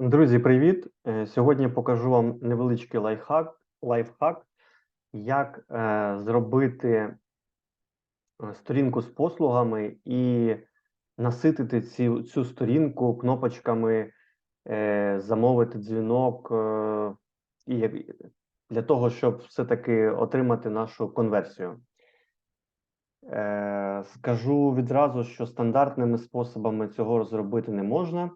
Друзі, привіт! Е, Сьогодні покажу вам невеличкий лайфхак, лайфхак як е, зробити е, сторінку з послугами і наситити ці, цю сторінку кнопочками, е, замовити дзвінок, е, і для того, щоб все-таки отримати нашу конверсію. Е, скажу відразу, що стандартними способами цього зробити не можна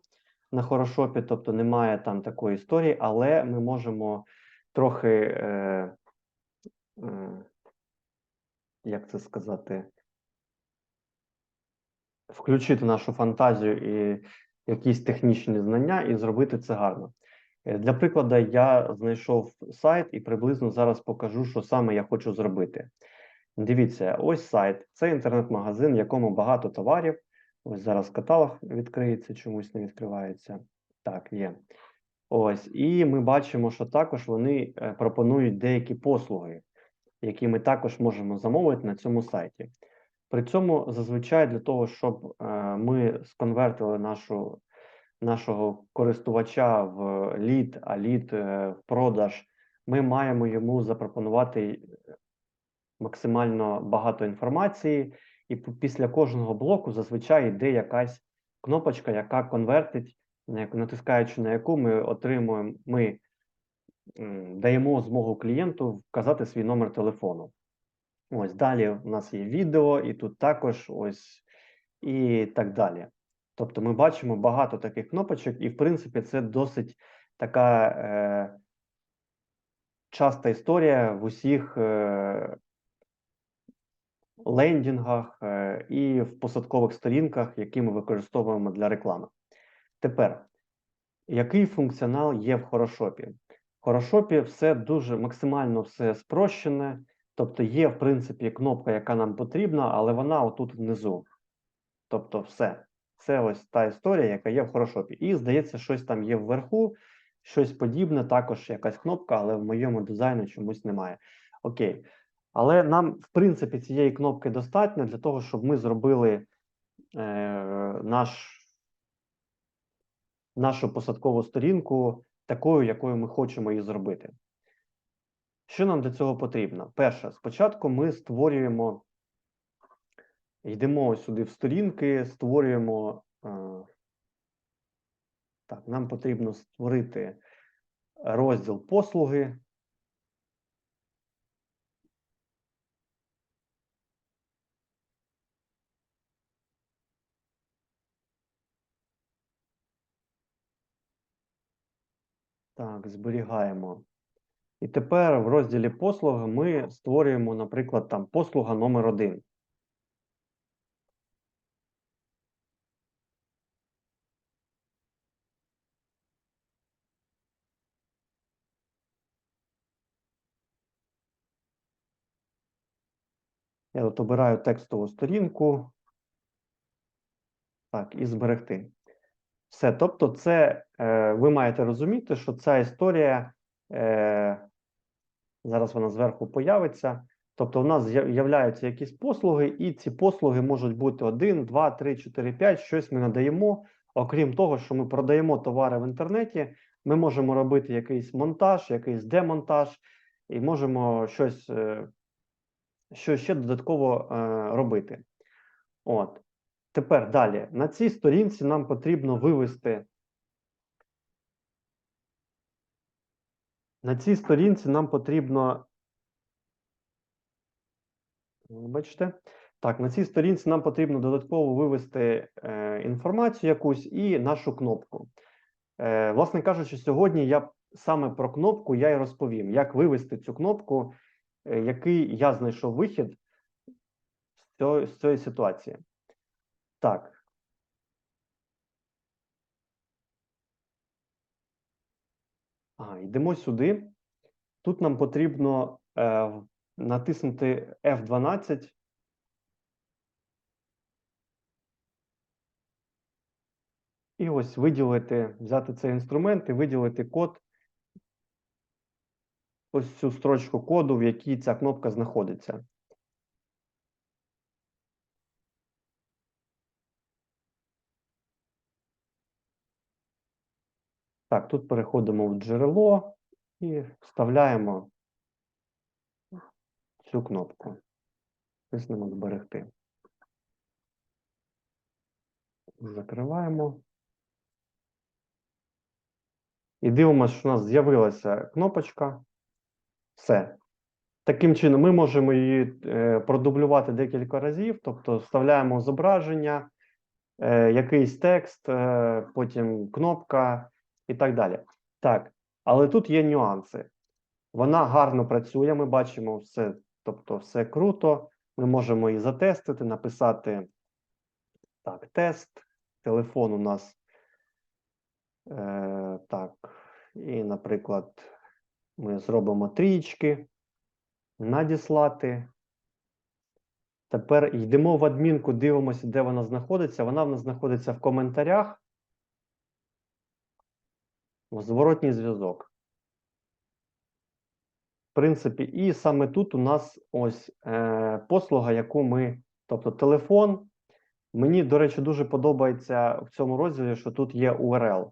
на хорошопі, тобто немає там такої історії, але ми можемо трохи, е, е, як це сказати, включити нашу фантазію і якісь технічні знання і зробити це гарно. Е, Для прикладу, я знайшов сайт і приблизно зараз покажу, що саме я хочу зробити. Дивіться, ось сайт. Це інтернет-магазин, в якому багато товарів. Ось зараз каталог відкриється, чомусь не відкривається. Так, є. Ось, і ми бачимо, що також вони е, пропонують деякі послуги, які ми також можемо замовити на цьому сайті. При цьому зазвичай для того, щоб е, ми сконвертили нашу, нашого користувача в лід, а лід е, в продаж, ми маємо йому запропонувати максимально багато інформації, і після кожного блоку зазвичай йде якась кнопочка, яка конвертить, натискаючи на яку ми отримуємо, ми даємо змогу клієнту вказати свій номер телефону. Ось далі у нас є відео, і тут також ось і так далі. Тобто ми бачимо багато таких кнопочок, і в принципі це досить така е, часта історія в усіх е, лендінгах е, і в посадкових сторінках, які ми використовуємо для реклами. Тепер, який функціонал є в Хорошопі? В Хорошопі все дуже максимально все спрощене, тобто є, в принципі, кнопка, яка нам потрібна, але вона отут внизу. Тобто, все. Це ось та історія, яка є в Хорошопі. І здається, щось там є вверху, щось подібне, також якась кнопка, але в моєму дизайну чомусь немає. Окей. Але нам, в принципі, цієї кнопки достатньо для того, щоб ми зробили е, наш, нашу посадкову сторінку такою, якою ми хочемо її зробити. Що нам для цього потрібно? Перше, спочатку ми створюємо, йдемо сюди в сторінки, створюємо. Е, так, нам потрібно створити розділ послуги. Так, зберігаємо. І тепер в розділі послуги ми створюємо, наприклад, там послуга номер один. Я от обираю текстову сторінку. Так, і зберегти. Все. Тобто, це е, ви маєте розуміти, що ця історія е, зараз вона зверху появиться. Тобто, у нас з'являються якісь послуги, і ці послуги можуть бути 1, 2, 3, 4, 5, щось ми надаємо. Окрім того, що ми продаємо товари в інтернеті, ми можемо робити якийсь монтаж, якийсь демонтаж, і можемо щось, е, що ще додатково е, робити. От. Тепер далі. На цій сторінці нам потрібно вивести. На цій сторінці нам потрібно. Бачите? Так, на цій сторінці нам потрібно додатково вивести е, інформацію якусь і нашу кнопку. Е, власне кажучи, сьогодні я саме про кнопку я і розповім, як вивести цю кнопку, е, який я знайшов вихід з цього- з цієї ситуації. Так. Ага, йдемо сюди. Тут нам потрібно е, натиснути F12. І ось виділити, взяти цей інструмент і виділити код. Ось цю строчку коду, в якій ця кнопка знаходиться. Так, тут переходимо в джерело і вставляємо цю кнопку. Тиснемо зберегти. Закриваємо. І дивимося, що у нас з'явилася кнопочка. Все. Таким чином, ми можемо її е, продублювати декілька разів, тобто вставляємо зображення, е, якийсь текст, е, потім кнопка і так далі. Так, але тут є нюанси. Вона гарно працює, ми бачимо все, тобто все круто. Ми можемо її затестити, написати так, тест. Телефон у нас е, так. І, наприклад, ми зробимо трічки, надіслати. Тепер йдемо в адмінку, дивимося, де вона знаходиться. Вона в нас знаходиться в коментарях. В зворотній зв'язок. В принципі, і саме тут у нас ось е, послуга, яку ми, тобто телефон. Мені, до речі, дуже подобається в цьому розділі, що тут є URL.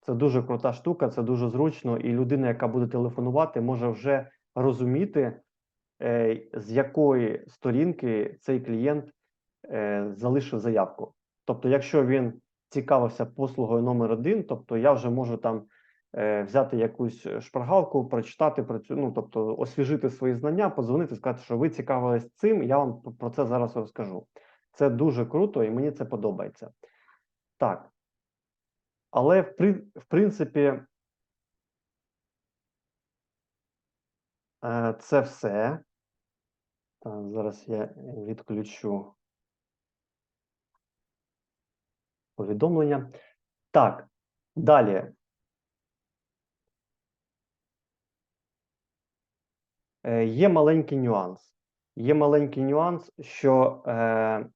Це дуже крута штука, це дуже зручно, і людина, яка буде телефонувати, може вже розуміти, е, з якої сторінки цей клієнт е, залишив заявку. Тобто, якщо він цікавився послугою номер один, тобто я вже можу там взяти якусь шпаргалку, прочитати про цю, ну тобто освіжити свої знання, подзвонити, сказати, що ви цікавились цим, я вам про це зараз розкажу. Це дуже круто, і мені це подобається. Так. Але в принципі, е, це все. Так, зараз я відключу повідомлення. Так, далі. Є маленький нюанс. Є маленький нюанс, що е,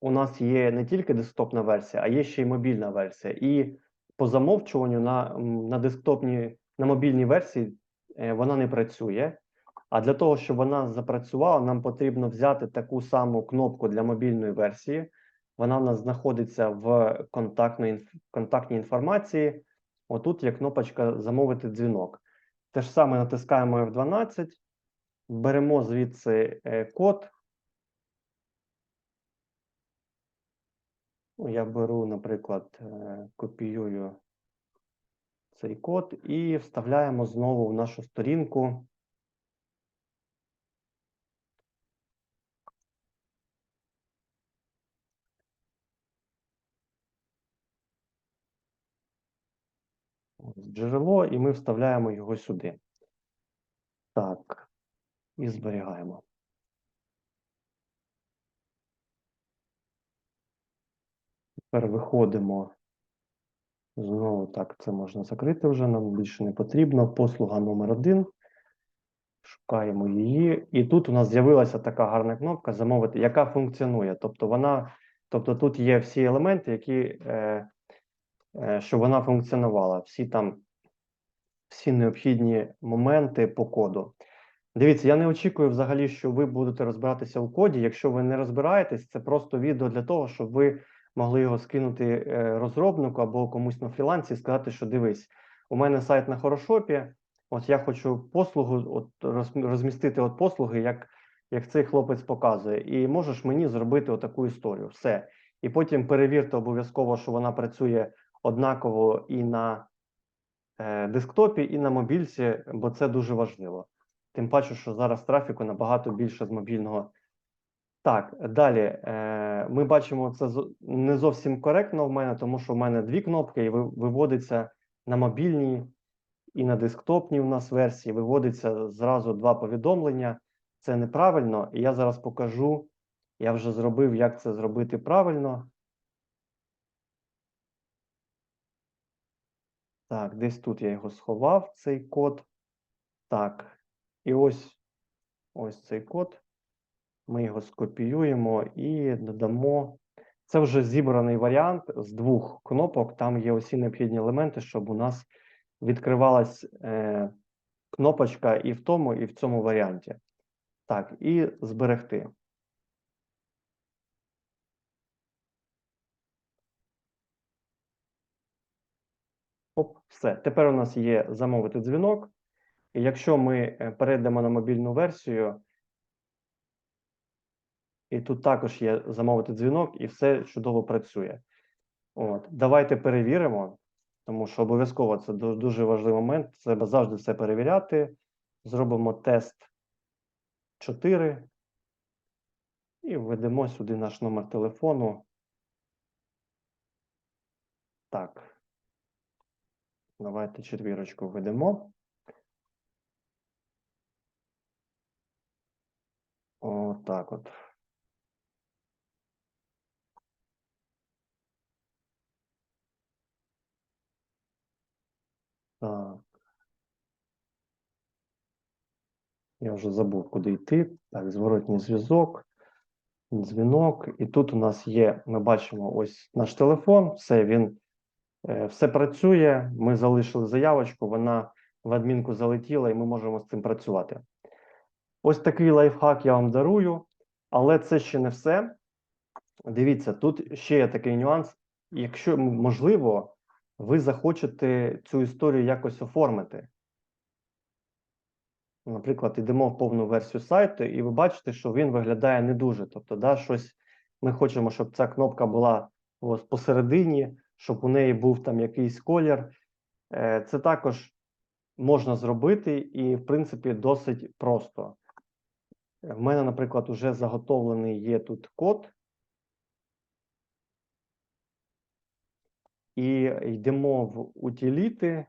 у нас є не тільки десктопна версія, а є ще й мобільна версія. І по замовчуванню на на десктопній, на мобільній версії е, вона не працює. А для того, щоб вона запрацювала, нам потрібно взяти таку саму кнопку для мобільної версії. Вона в нас знаходиться в контактній, контактній інформації. Отут є кнопочка Замовити дзвінок. Те ж саме натискаємо F12, беремо звідси е, код. Ну, Я беру, наприклад, е, копіюю цей код і вставляємо знову в нашу сторінку. Джерело, і ми вставляємо його сюди. Так, і зберігаємо. Тепер виходимо. Знову так, це можна закрити вже, нам більше не потрібно. Послуга номер один. Шукаємо її. І тут у нас з'явилася така гарна кнопка замовити, яка функціонує. Тобто, вона, тобто тут є всі елементи, які, е, щоб вона функціонувала. Всі там, всі необхідні моменти по коду. Дивіться, я не очікую взагалі, що ви будете розбиратися у коді. Якщо ви не розбираєтесь, це просто відео для того, щоб ви могли його скинути е, розробнику або комусь на фрілансі і сказати, що дивись, у мене сайт на хорошопі, от я хочу послугу, от розмістити от послуги, як як цей хлопець показує, і можеш мені зробити отаку історію. Все. І потім перевірте обов'язково, що вона працює однаково і на е, десктопі, і на мобільці, бо це дуже важливо. Тим паче, що зараз трафіку набагато більше з мобільного. Так, далі е, ми бачимо, це не зовсім коректно в мене, тому що в мене дві кнопки, і виводиться на мобільній і на десктопній у нас версії. Виводиться зразу два повідомлення. Це неправильно, і я зараз покажу. Я вже зробив, як це зробити правильно. Так, десь тут я його сховав, цей код. Так, і ось ось цей код. Ми його скопіюємо і додамо. Це вже зібраний варіант з двох кнопок. Там є усі необхідні елементи, щоб у нас відкривалась е, кнопочка і в тому, і в цьому варіанті. Так, і зберегти. Все. Тепер у нас є замовити дзвінок. І якщо ми е, перейдемо на мобільну версію, і тут також є замовити дзвінок, і все чудово працює. От, давайте перевіримо, тому що обов'язково це дуже важливий момент. Треба завжди все перевіряти. Зробимо тест 4 і введемо сюди наш номер телефону. Так. Давайте четвірочку введемо. Отак от. Так. Я вже забув, куди йти. Так, зворотній зв'язок, дзвінок. І тут у нас є, ми бачимо ось наш телефон, все, він все працює. Ми залишили заявочку, вона в адмінку залетіла, і ми можемо з цим працювати. Ось такий лайфхак я вам дарую, але це ще не все. Дивіться, тут ще є такий нюанс. Якщо можливо, ви захочете цю історію якось оформити. Наприклад, йдемо в повну версію сайту, і ви бачите, що він виглядає не дуже. Тобто, да, щось ми хочемо, щоб ця кнопка була ось посередині, щоб у неї був там якийсь колір. Е, Це також можна зробити, і, в принципі, досить просто. Е, В мене, наприклад, вже заготовлений є тут код. І йдемо в утиліти,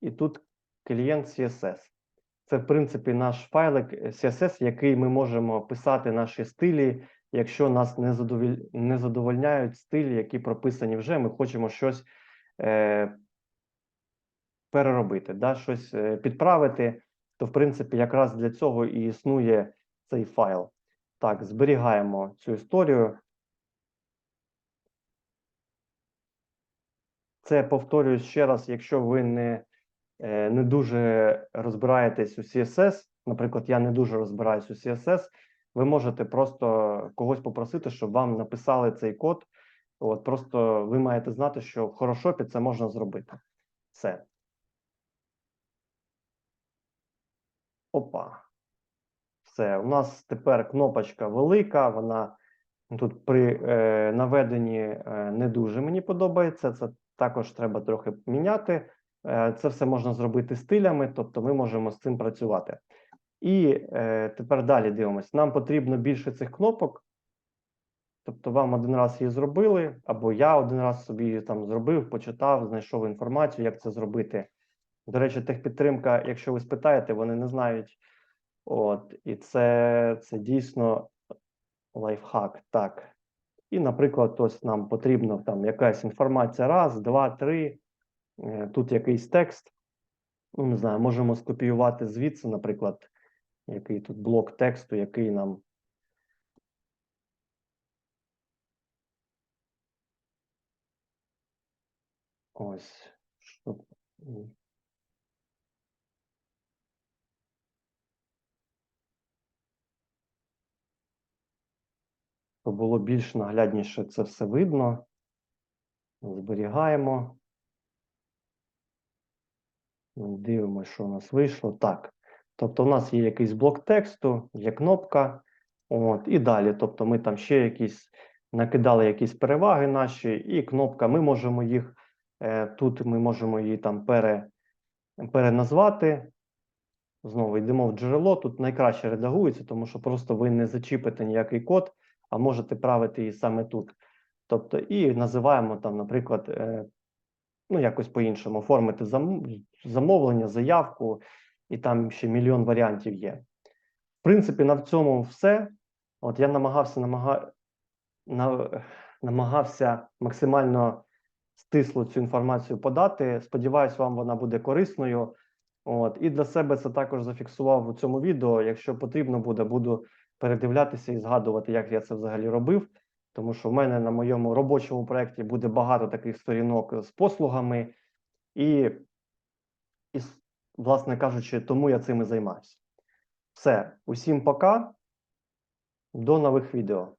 і тут клієнт CSS. Це, в принципі, наш файлик е, CSS, який ми можемо писати наші стилі. Якщо нас не задовіль... не задовольняють стилі, які прописані вже, ми хочемо щось е... переробити, да? щось е, підправити, то, в принципі, якраз для цього і існує цей файл. Так, зберігаємо цю історію. Це повторюю ще раз, якщо ви не, е, не дуже розбираєтесь у CSS, наприклад, я не дуже розбираюсь у CSS, ви можете просто когось попросити, щоб вам написали цей код. От просто ви маєте знати, що в Хорошопі це можна зробити. Все. Опа. Все. У нас тепер кнопочка велика, вона тут при е, наведенні е, не дуже мені подобається. Це також треба трохи міняти. Е, Це все можна зробити стилями, тобто ми можемо з цим працювати. І е, тепер далі дивимось. Нам потрібно більше цих кнопок. Тобто, вам один раз її зробили, або я один раз собі її там зробив, почитав, знайшов інформацію, як це зробити. До речі, техпідтримка, якщо ви спитаєте, вони не знають. От, і це, це дійсно лайфхак. Так. І, наприклад, ось нам потрібно там якась інформація. Раз, два, три. Е, Тут якийсь текст. Ну, не знаю, можемо скопіювати звідси, наприклад, який тут блок тексту, який нам. Ось. Щоб... Щоб було більш наглядніше це все видно. Зберігаємо. Дивимося, що у нас вийшло. Так. Тобто, у нас є якийсь блок тексту, є кнопка. От, і далі. Тобто, ми там ще якісь накидали якісь переваги наші, і кнопка. Ми можемо їх е, тут ми можемо її там пере, переназвати. Знову йдемо в джерело. Тут найкраще редагується, тому що просто ви не зачіпите ніякий код, а можете правити її саме тут. Тобто, і називаємо там, наприклад, е, ну, якось по-іншому, оформити зам- замовлення, заявку, і там ще мільйон варіантів є. В принципі, на цьому все. От я намагався намага... на... намагався максимально стисло цю інформацію подати. Сподіваюсь, вам вона буде корисною. От, і для себе це також зафіксував у цьому відео. Якщо потрібно буде, буду передивлятися і згадувати, як я це взагалі робив. Тому що в мене на моєму робочому проєкті буде багато таких сторінок з послугами, і, і, власне кажучи, тому я цим і займаюся. Все, усім пока, до нових відео.